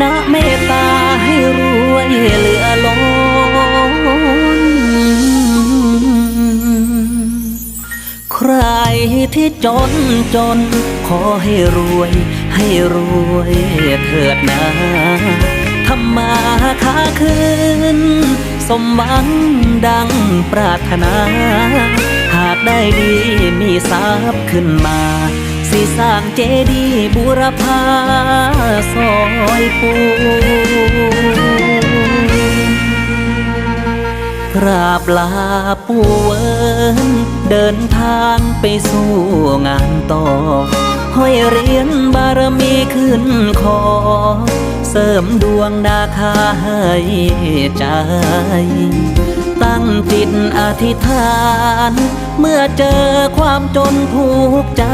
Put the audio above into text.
ณเมตตาให้รวยเหลือล้น ใครที่จนจน ขอให้รวยให้รวยเถิดนะทำมาค้าขึ้น สมหวังดังปรารถนา หากได้ดีมีทรัพย์ขึ้นมา สิสร้างเจดีย์บุรพาส ปูกราบลาปูเวินเดินทางไปสู่งานต่อ ห้อยเหรียญบารมีขึ้นคอ เสริมดวงนาคาให้ใจ ตั้งจิตอธิษฐาน เมื่อเจอความจนผูกใจ